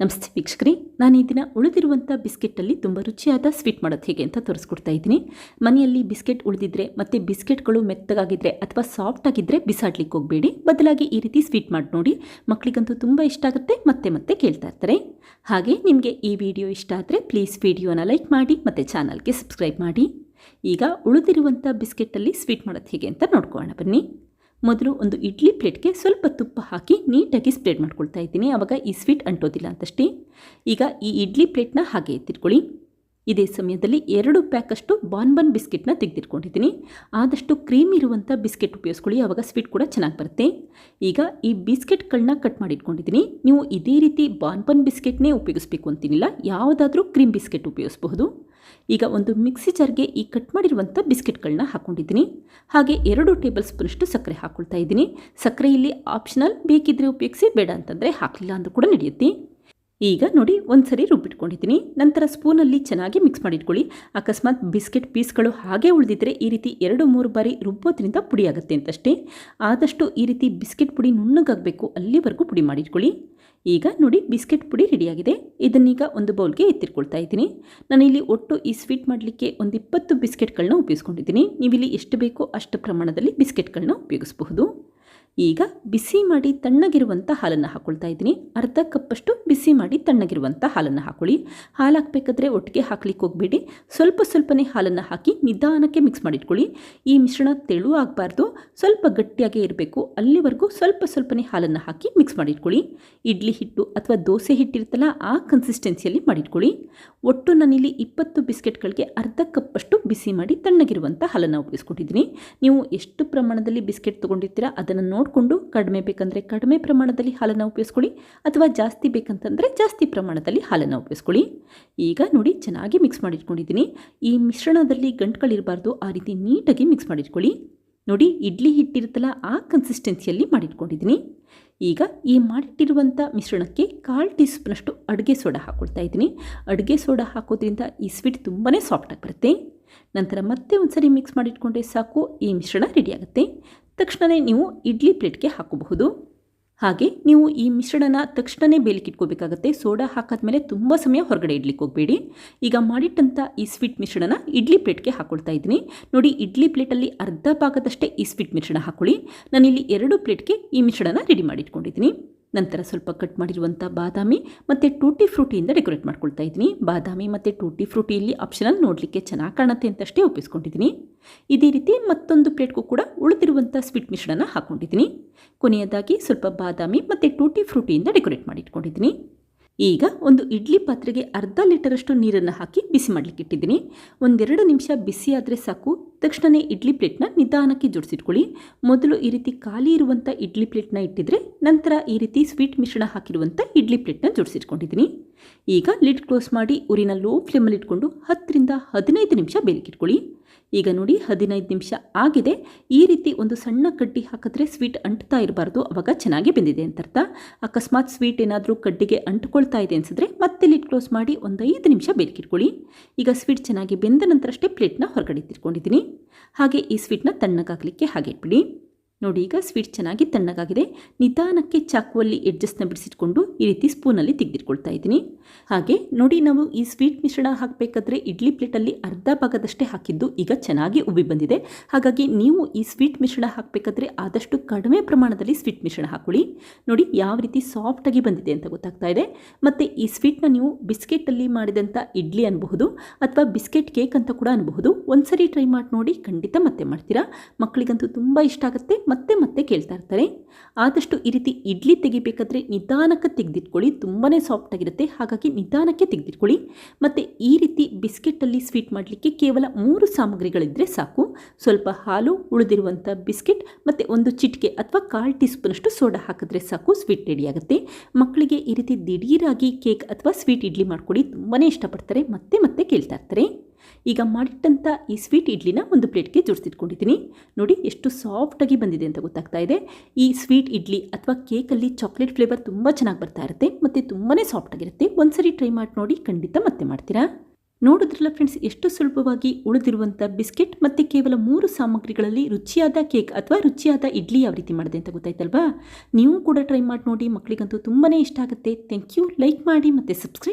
ನಮಸ್ತೆ ವೀಕ್ಷಕರಿ, ನಾನು ಈ ದಿನ ಉಳಿದಿರುವಂಥ ಬಿಸ್ಕೆಟಲ್ಲಿ ತುಂಬ ರುಚಿಯಾದ ಸ್ವೀಟ್ ಮಾಡೋದು ಹೇಗೆ ಅಂತ ತೋರಿಸ್ಕೊಡ್ತಾ ಇದ್ದೀನಿ. ಮನೆಯಲ್ಲಿ ಬಿಸ್ಕೆಟ್ ಉಳಿದಿದ್ರೆ ಮತ್ತು ಬಿಸ್ಕೆಟ್ಗಳು ಮೆತ್ತಗಾಗಿದ್ರೆ ಅಥವಾ ಸಾಫ್ಟ್ ಆಗಿದ್ದರೆ ಬಿಸಾಡ್ಲಿಕ್ಕೆ ಹೋಗಬೇಡಿ. ಬದಲಾಗಿ ಈ ರೀತಿ ಸ್ವೀಟ್ ಮಾಡಿ ನೋಡಿ. ಮಕ್ಕಳಿಗಂತೂ ತುಂಬ ಇಷ್ಟ ಆಗುತ್ತೆ. ಮತ್ತೆ ಮತ್ತೆ ಕೇಳ್ತಾ ಇರ್ತಾರೆ. ಹಾಗೆ ನಿಮಗೆ ಈ ವಿಡಿಯೋ ಇಷ್ಟ ಆದರೆ ಪ್ಲೀಸ್ ವಿಡಿಯೋನ ಲೈಕ್ ಮಾಡಿ, ಮತ್ತು ಚಾನಲ್ಗೆ ಸಬ್ಸ್ಕ್ರೈಬ್ ಮಾಡಿ. ಈಗ ಉಳಿದಿರುವಂಥ ಬಿಸ್ಕೆಟಲ್ಲಿ ಸ್ವೀಟ್ ಮಾಡೋದು ಹೇಗೆ ಅಂತ ನೋಡ್ಕೊಳ್ಳೋಣ ಬನ್ನಿ. ಮೊದಲು ಒಂದು ಇಡ್ಲಿ ಪ್ಲೇಟ್ಗೆ ಸ್ವಲ್ಪ ತುಪ್ಪ ಹಾಕಿ ನೀಟಾಗಿ ಸ್ಪ್ರೆಡ್ ಮಾಡ್ಕೊಳ್ತಾ ಇದ್ದೀನಿ. ಆವಾಗ ಈ ಸ್ವೀಟ್ ಅಂಟೋದಿಲ್ಲ ಅಂತಷ್ಟೇ. ಈಗ ಈ ಇಡ್ಲಿ ಪ್ಲೇಟ್ನ ಹಾಗೆ ಎತ್ತಿಟ್ಕೊಳ್ಳಿ. ಇದೇ ಸಮಯದಲ್ಲಿ ಎರಡು ಪ್ಯಾಕಷ್ಟು ಬಾನ್ ಬನ್ ಬಿಸ್ಕೆಟ್ನ ತೆಗೆದಿಟ್ಕೊಂಡಿದ್ದೀನಿ. ಆದಷ್ಟು ಕ್ರೀಮ್ ಇರುವಂಥ ಬಿಸ್ಕೆಟ್ ಉಪಯೋಗಿಸ್ಕೊಳ್ಳಿ ಆವಾಗ ಸ್ವೀಟ್ ಕೂಡ ಚೆನ್ನಾಗಿ ಬರುತ್ತೆ. ಈಗ ಈ ಬಿಸ್ಕೆಟ್ಗಳನ್ನ ಕಟ್ ಮಾಡಿ ಇಟ್ಕೊಂಡಿದ್ದೀನಿ ನೀವು ಇದೇ ರೀತಿ ಬಾನ್ ಬನ್ ಬಿಸ್ಕೆಟ್ನೇ ಉಪಯೋಗಿಸ್ಬೇಕು ಅಂತೀನಿಲ್ಲ. ಯಾವುದಾದ್ರೂ ಕ್ರೀಮ್ ಬಿಸ್ಕೆಟ್ ಉಪಯೋಗಿಸಬಹುದು. ಈಗ ಒಂದು ಮಿಕ್ಸಿ ಜಾರ್ಗೆ ಈ ಕಟ್ ಮಾಡಿರುವಂಥ ಬಿಸ್ಕೆಟ್ಗಳನ್ನ ಹಾಕ್ಕೊಂಡಿದ್ದೀನಿ ಹಾಗೆ ಎರಡು ಟೇಬಲ್ ಸ್ಪೂನಷ್ಟು ಸಕ್ಕರೆ ಹಾಕ್ಕೊಳ್ತಾ ಇದ್ದೀನಿ. ಸಕ್ಕರೆ ಇಲ್ಲಿ ಆಪ್ಷನಲ್ ಬೇಕಿದ್ರೆ ಉಪಯೋಗಿಸಿ, ಬೇಡ ಅಂತಂದರೆ ಹಾಕಲಿಲ್ಲ ಅಂದರೂ ಕೂಡ ನಡೆಯುತ್ತೆ. ಈಗ ನೋಡಿ ಒಂದು ಸರಿ ರುಬ್ಬಿಟ್ಕೊಂಡಿದ್ದೀನಿ. ನಂತರ ಸ್ಪೂನಲ್ಲಿ ಚೆನ್ನಾಗಿ ಮಿಕ್ಸ್ ಮಾಡಿಟ್ಕೊಳ್ಳಿ. ಅಕಸ್ಮಾತ್ ಬಿಸ್ಕೆಟ್ ಪೀಸ್ಗಳು ಹಾಗೆ ಉಳಿದಿದ್ರೆ ಈ ರೀತಿ ಎರಡು, ಮೂರು ಬಾರಿ ರುಬ್ಬೋದ್ರಿಂದ ಪುಡಿಯಾಗುತ್ತೆ ಅಂತಷ್ಟೇ. ಆದಷ್ಟು ಈ ರೀತಿ ಬಿಸ್ಕೆಟ್ ಪುಡಿ ನುಣ್ಣಗಾಗಬೇಕು, ಅಲ್ಲಿವರೆಗೂ ಪುಡಿ ಮಾಡಿಟ್ಕೊಳ್ಳಿ. ಈಗ ನೋಡಿ ಬಿಸ್ಕೆಟ್ ಪುಡಿ ರೆಡಿಯಾಗಿದೆ. ಇದನ್ನೀಗ ಒಂದು ಬೌಲ್ಗೆ ಎತ್ತಿಟ್ಕೊಳ್ತಾ ಇದ್ದೀನಿ. ನಾನಿಲ್ಲಿ ಒಟ್ಟು ಈ ಸ್ವೀಟ್ ಮಾಡಲಿಕ್ಕೆ ಒಂದು ಇಪ್ಪತ್ತು ಬಿಸ್ಕೆಟ್ಗಳನ್ನ ಉಪಯೋಗಿಸ್ಕೊಂಡಿದ್ದೀನಿ. ನೀವಿಲ್ಲಿ ಎಷ್ಟು ಬೇಕೋ ಅಷ್ಟು ಪ್ರಮಾಣದಲ್ಲಿ ಬಿಸ್ಕೆಟ್ಗಳನ್ನ ಉಪಯೋಗಿಸಬಹುದು. ಈಗ ಬಿಸಿ ಮಾಡಿ ತಣ್ಣಗಿರುವಂಥ ಹಾಲನ್ನು ಹಾಕೊಳ್ತಾ ಇದ್ದೀನಿ. ಅರ್ಧ ಕಪ್ಪಷ್ಟು ಬಿಸಿ ಮಾಡಿ ತಣ್ಣಗಿರುವಂಥ ಹಾಲನ್ನು ಹಾಕೊಳ್ಳಿ. ಹಾಲು ಹಾಕಬೇಕಾದ್ರೆ ಒಟ್ಟಿಗೆ ಹಾಕ್ಲಿಕ್ಕೆ ಹೋಗಬೇಡಿ. ಸ್ವಲ್ಪ ಸ್ವಲ್ಪನೇ ಹಾಲನ್ನು ಹಾಕಿ ನಿಧಾನಕ್ಕೆ ಮಿಕ್ಸ್ ಮಾಡಿಟ್ಕೊಳ್ಳಿ. ಈ ಮಿಶ್ರಣ ತೆಳು ಆಗಬಾರ್ದು. ಸ್ವಲ್ಪ ಗಟ್ಟಿಯಾಗೇ ಇರಬೇಕು. ಅಲ್ಲಿವರೆಗೂ ಸ್ವಲ್ಪ ಸ್ವಲ್ಪನೇ ಹಾಲನ್ನು ಹಾಕಿ ಮಿಕ್ಸ್ ಮಾಡಿಟ್ಕೊಳ್ಳಿ. ಇಡ್ಲಿ ಹಿಟ್ಟು ಅಥವಾ ದೋಸೆ ಹಿಟ್ಟಿರ್ತಲ್ಲ ಆ ಕನ್ಸಿಸ್ಟೆನ್ಸಿಯಲ್ಲಿ ಮಾಡಿಟ್ಕೊಳ್ಳಿ. ಒಟ್ಟು ನಾನಿಲ್ಲಿ ಇಪ್ಪತ್ತು ಬಿಸ್ಕೆಟ್ಗಳಿಗೆ ಅರ್ಧ ಕಪ್ಪಷ್ಟು ಬಿಸಿ ಮಾಡಿ ತಣ್ಣಗಿರುವಂಥ ಹಾಲನ್ನು ಉಪಯೋಗಿಸ್ಕೊಂಡಿದ್ದೀನಿ ನೀವು ಎಷ್ಟು ಪ್ರಮಾಣದಲ್ಲಿ ಬಿಸ್ಕೆಟ್ ತೊಗೊಂಡಿರ್ತೀರಾ ಅದನ್ನು ನೋಡಿಕೊಂಡು ಕಡಿಮೆ ಬೇಕಂದರೆ ಕಡಿಮೆ ಪ್ರಮಾಣದಲ್ಲಿ ಹಾಲನ್ನು ಉಪಯೋಗಿಸ್ಕೊಳ್ಳಿ ಅಥವಾ ಜಾಸ್ತಿ ಬೇಕಂತಂದರೆ ಜಾಸ್ತಿ ಪ್ರಮಾಣದಲ್ಲಿ ಹಾಲನ್ನು ಉಪಯೋಗಿಸ್ಕೊಳ್ಳಿ. ಈಗ ನೋಡಿ ಚೆನ್ನಾಗಿ ಮಿಕ್ಸ್ ಮಾಡಿಟ್ಕೊಂಡಿದ್ದೀನಿ. ಈ ಮಿಶ್ರಣದಲ್ಲಿ ಗಂಟುಗಳಿರಬಾರ್ದು ಆ ರೀತಿ ನೀಟಾಗಿ ಮಿಕ್ಸ್ ಮಾಡಿಟ್ಕೊಳ್ಳಿ. ನೋಡಿ ಇಡ್ಲಿ ಹಿಟ್ಟಿರುತ್ತಲ್ಲ, ಆ ಕನ್ಸಿಸ್ಟೆನ್ಸಿಯಲ್ಲಿ ಮಾಡಿಟ್ಕೊಂಡಿದ್ದೀನಿ. ಈಗ ಈ ಮಾಡಿಟ್ಟಿರುವಂಥ ಮಿಶ್ರಣಕ್ಕೆ ಕಾಲು ಟೀ ಸ್ಪೂನಷ್ಟು ಅಡುಗೆ ಸೋಡಾ ಹಾಕ್ಕೊಳ್ತಾ ಇದ್ದೀನಿ. ಅಡುಗೆ ಸೋಡಾ ಹಾಕೋದ್ರಿಂದ ಈ ಸ್ವೀಟ್ ತುಂಬಾ ಸಾಫ್ಟಾಗಿ ಬರುತ್ತೆ. ನಂತರ ಮತ್ತೆ ಒಂದು ಸರಿ ಮಿಕ್ಸ್ ಮಾಡಿಟ್ಕೊಂಡ್ರೆ ಸಾಕು, ಈ ಮಿಶ್ರಣ ರೆಡಿಯಾಗುತ್ತೆ ತಕ್ಷಣವೇ ನೀವು ಇಡ್ಲಿ ಪ್ಲೇಟ್ಗೆ ಹಾಕಬಹುದು. ಹಾಗೆ ನೀವು ಈ ಮಿಶ್ರಣನ ತಕ್ಷಣವೇ ಬೇಲಿಕ್ಕಿಟ್ಕೋಬೇಕಾಗತ್ತೆ ಸೋಡಾ ಹಾಕಾದ್ಮೇಲೆ ತುಂಬ ಸಮಯ ಹೊರಗಡೆ ಇಡ್ಲಿಕ್ಕೆ ಹೋಗಬೇಡಿ. ಈಗ ಮಾಡಿಟ್ಟಂಥ ಈ ಸ್ವೀಟ್ ಮಿಶ್ರಣನ ಇಡ್ಲಿ ಪ್ಲೇಟ್ಗೆ ಹಾಕೊಳ್ತಾ ಇದ್ದೀನಿ. ನೋಡಿ, ಇಡ್ಲಿ ಪ್ಲೇಟಲ್ಲಿ ಅರ್ಧ ಭಾಗದಷ್ಟೇ ಈ ಸ್ವೀಟ್ ಮಿಶ್ರಣ ಹಾಕೊಳ್ಳಿ. ನಾನಿಲ್ಲಿ ಎರಡು ಪ್ಲೇಟ್ಗೆ ಈ ಮಿಶ್ರಣನ ರೆಡಿ ಮಾಡಿಟ್ಕೊಂಡಿದ್ದೀನಿ. ನಂತರ ಸ್ವಲ್ಪ ಕಟ್ ಮಾಡಿರುವಂಥ ಬಾದಾಮಿ ಮತ್ತು ಟೂಟಿ ಫ್ರೂಟಿಯಿಂದ ಡೆಕೋರೇಟ್ ಮಾಡ್ಕೊಳ್ತಾ ಇದ್ದೀನಿ. ಬಾದಾಮಿ ಮತ್ತು ಟೂಟಿ ಫ್ರೂಟಿಯಲ್ಲಿ ಆಪ್ಷನಲ್ ನೋಡಲಿಕ್ಕೆ ಚೆನ್ನಾಗಿ ಕಾಣುತ್ತೆ ಅಂತಷ್ಟೇ ಒಪ್ಪಿಸ್ಕೊಂಡಿದ್ದೀನಿ. ಇದೇ ರೀತಿ ಮತ್ತೊಂದು ಪ್ಲೇಟ್ಗೂ ಕೂಡ ಉಳಿದಿರುವಂಥ ಸ್ವೀಟ್ ಮಿಶ್ರಣ ಹಾಕ್ಕೊಂಡಿದ್ದೀನಿ ಕೊನೆಯದಾಗಿ ಸ್ವಲ್ಪ ಬಾದಾಮಿ ಮತ್ತು ಟೂಟಿ ಫ್ರೂಟಿಯಿಂದ ಡೆಕೋರೇಟ್ ಮಾಡಿಟ್ಕೊಂಡಿದ್ದೀನಿ. ಈಗ ಒಂದು ಇಡ್ಲಿ ಪಾತ್ರೆಗೆ ಅರ್ಧ ಲೀಟರಷ್ಟು ನೀರನ್ನು ಹಾಕಿ ಬಿಸಿ ಮಾಡಲಿಕ್ಕೆ ಇಟ್ಟಿದ್ದೀನಿ ಒಂದೆರಡು ನಿಮಿಷ ಬಿಸಿ ಆದರೆ ಸಾಕು. ತಕ್ಷಣವೇ ಇಡ್ಲಿ ಪ್ಲೇಟ್ನ ನಿಧಾನಕ್ಕೆ ಜೋಡಿಸಿಟ್ಕೊಳ್ಳಿ. ಮೊದಲು ಈ ರೀತಿ ಖಾಲಿ ಇರುವಂಥ ಇಡ್ಲಿ ಪ್ಲೇಟ್ನ ಇಟ್ಟಿದ್ರೆ ನಂತರ ಈ ರೀತಿ ಸ್ವೀಟ್ ಮಿಶ್ರಣ ಹಾಕಿರುವಂಥ ಇಡ್ಲಿ ಪ್ಲೇಟ್ನ ಜೋಡಿಸಿಟ್ಕೊಂಡಿದ್ದೀನಿ. ಈಗ ಲಿಡ್ ಕ್ಲೋಸ್ ಮಾಡಿ ಉರಿನ ಲೋ ಫ್ಲೇಮಲ್ಲಿ ಇಟ್ಕೊಂಡು ಹತ್ತರಿಂದ ಹದಿನೈದು ನಿಮಿಷ ಬೇಲಿಕಿಟ್ಕೊಳ್ಳಿ. ಈಗ ನೋಡಿ ಹದಿನೈದು ನಿಮಿಷ ಆಗಿದೆ. ಈ ರೀತಿ ಒಂದು ಸಣ್ಣ ಕಡ್ಡಿ ಹಾಕಿದ್ರೆ ಸ್ವೀಟ್ ಅಂಟ್ತಾ ಇರಬಾರ್ದು. ಅವಾಗ ಚೆನ್ನಾಗಿ ಬೆಂದಿದೆ ಅಂತ ಅರ್ಥ ಅಕಸ್ಮಾತ್ ಸ್ವೀಟ್ ಏನಾದರೂ ಕಡ್ಡಿಗೆ ಅಂಟ್ಕೊಳ್ತಾ ಇದೆ ಅನಿಸಿದ್ರೆ ಮತ್ತೆ ಲಿಡ್ ಕ್ಲೋಸ್ ಮಾಡಿ ಒಂದು ಐದು ನಿಮಿಷ ಬೇಲಿಕಿಟ್ಕೊಳ್ಳಿ. ಈಗ ಸ್ವೀಟ್ ಚೆನ್ನಾಗಿ ಬೆಂದ ನಂತರಷ್ಟೇ ಪ್ಲೇಟ್ನ ಹೊರಗಡೆ ತಿರ್ಕೊಂಡಿದ್ದೀನಿ ಹಾಗೆ ಈ ಸ್ವೀಟ್ನ ತಣ್ಣಗಾಗಲಿಕ್ಕೆ ಹಾಗೆ ಇಟ್ಬಿಡಿ. ನೋಡಿ, ಈಗ ಸ್ವೀಟ್ ಚೆನ್ನಾಗಿ ತಣ್ಣಗಾಗಿದೆ. ನಿಧಾನಕ್ಕೆ ಚಾಕುವಲ್ಲಿ ಎಡ್ಜಸ್ಟ್ನ ಬಿಡಿಸಿಟ್ಕೊಂಡು ಈ ರೀತಿ ಸ್ಪೂನಲ್ಲಿ ತೆಗೆದಿಟ್ಕೊಳ್ತಾ ಇದ್ದೀನಿ. ಹಾಗೆ ನೋಡಿ, ನಾವು ಈ ಸ್ವೀಟ್ ಮಿಶ್ರಣ ಹಾಕಬೇಕಾದ್ರೆ ಇಡ್ಲಿ ಪ್ಲೇಟಲ್ಲಿ ಅರ್ಧ ಭಾಗದಷ್ಟೇ ಹಾಕಿದ್ದು ಈಗ ಚೆನ್ನಾಗಿ ಉಬ್ಬಿ ಬಂದಿದೆ. ಹಾಗಾಗಿ ನೀವು ಈ ಸ್ವೀಟ್ ಮಿಶ್ರಣ ಹಾಕಬೇಕಾದ್ರೆ ಆದಷ್ಟು ಕಡಿಮೆ ಪ್ರಮಾಣದಲ್ಲಿ ಸ್ವೀಟ್ ಮಿಶ್ರಣ ಹಾಕೊಳ್ಳಿ ನೋಡಿ, ಯಾವ ರೀತಿ ಸಾಫ್ಟಾಗಿ ಬಂದಿದೆ ಅಂತ ಗೊತ್ತಾಗ್ತಾ ಇದೆ. ಮತ್ತು ಈ ಸ್ವೀಟ್ನ ನೀವು ಬಿಸ್ಕೆಟಲ್ಲಿ ಮಾಡಿದಂಥ ಇಡ್ಲಿ ಅನ್ಬಹುದು ಅಥವಾ ಬಿಸ್ಕೆಟ್ ಕೇಕ್ ಅಂತ ಕೂಡ ಅನ್ಬಹುದು. ಒಂದ್ಸರಿ ಟ್ರೈ ಮಾಡಿ ನೋಡಿ, ಖಂಡಿತ ಮತ್ತೆ ಮಾಡ್ತೀರಾ. ಮಕ್ಕಳಿಗಂತೂ ತುಂಬ ಇಷ್ಟ ಆಗುತ್ತೆ. ಮತ್ತೆ ಮತ್ತೆ ಕೇಳ್ತಾ ಇರ್ತಾರೆ. ಆದಷ್ಟು ಈ ರೀತಿ ಇಡ್ಲಿ ತೆಗಿಬೇಕಾದ್ರೆ ನಿಧಾನಕ್ಕೆ ತೆಗೆದಿಟ್ಕೊಳ್ಳಿ. ತುಂಬಾ ಸಾಫ್ಟಾಗಿರುತ್ತೆ ಹಾಗಾಗಿ ನಿಧಾನಕ್ಕೆ ತೆಗೆದಿಟ್ಕೊಳ್ಳಿ. ಮತ್ತು ಈ ರೀತಿ ಬಿಸ್ಕೆಟಲ್ಲಿ ಸ್ವೀಟ್ ಮಾಡಲಿಕ್ಕೆ ಕೇವಲ ಮೂರು ಸಾಮಗ್ರಿಗಳಿದ್ದರೆ ಸಾಕು. ಸ್ವಲ್ಪ ಹಾಲು, ಉಳಿದಿರುವಂಥ ಬಿಸ್ಕೆಟ್ ಮತ್ತು ಒಂದು ಚಿಟಿಕೆ ಅಥವಾ ಕಾಲು ಟೀ ಸ್ಪೂನಷ್ಟು ಸೋಡಾ ಹಾಕಿದ್ರೆ ಸಾಕು. ಸ್ವೀಟ್ ರೆಡಿಯಾಗುತ್ತೆ ಮಕ್ಕಳಿಗೆ ಈ ರೀತಿ ದಿಢೀರಾಗಿ ಕೇಕ್ ಅಥವಾ ಸ್ವೀಟ್ ಇಡ್ಲಿ ಮಾಡಿಕೊಡಿ ತುಂಬಾ ಇಷ್ಟಪಡ್ತಾರೆ. ಮತ್ತೆ ಮತ್ತೆ ಕೇಳ್ತಾ ಇರ್ತಾರೆ. ಈಗ ಮಾಡಿಟ್ಟಂಥ ಈ ಸ್ವೀಟ್ ಇಡ್ಲಿನ ಒಂದು ಪ್ಲೇಟ್ಗೆ ಜೋಡಿಸಿಟ್ಕೊಂಡಿದ್ದೀನಿ. ನೋಡಿ ಎಷ್ಟು ಸಾಫ್ಟಾಗಿ ಬಂದಿದೆ ಅಂತ ಗೊತ್ತಾಗ್ತಾ ಇದೆ. ಈ ಸ್ವೀಟ್ ಇಡ್ಲಿ ಅಥವಾ ಕೇಕಲ್ಲಿ ಚಾಕ್ಲೇಟ್ ಫ್ಲೇವರ್ ತುಂಬ ಚೆನ್ನಾಗಿ ಬರ್ತಾ ಇರುತ್ತೆ. ಮತ್ತು ತುಂಬಾ ಸಾಫ್ಟಾಗಿರುತ್ತೆ ಒಂದ್ಸರಿ ಟ್ರೈ ಮಾಡಿ ನೋಡಿ ಖಂಡಿತ ಮತ್ತೆ ಮಾಡ್ತೀರಾ? ನೋಡಿದ್ರಲ್ಲ ಫ್ರೆಂಡ್ಸ್ ಎಷ್ಟು ಸುಲಭವಾಗಿ ಉಳಿದಿರುವಂಥ ಬಿಸ್ಕೆಟ್ ಮತ್ತು ಕೇವಲ ಮೂರು ಸಾಮಗ್ರಿಗಳಲ್ಲಿ ರುಚಿಯಾದ ಕೇಕ್ ಅಥವಾ ರುಚಿಯಾದ ಇಡ್ಲಿ ಯಾವ ರೀತಿ ಮಾಡಿದೆ ಅಂತ ಗೊತ್ತಾಯ್ತಲ್ವಾ? ನೀವು ಕೂಡ ಟ್ರೈ ಮಾಡಿ ನೋಡಿ. ಮಕ್ಕಳಿಗಂತೂ ತುಂಬಾ ಇಷ್ಟ ಆಗುತ್ತೆ. ಥ್ಯಾಂಕ್ ಯು ಲೈಕ್ ಮಾಡಿ ಮತ್ತು ಸಬ್ಸ್ಕ್ರೈಬ್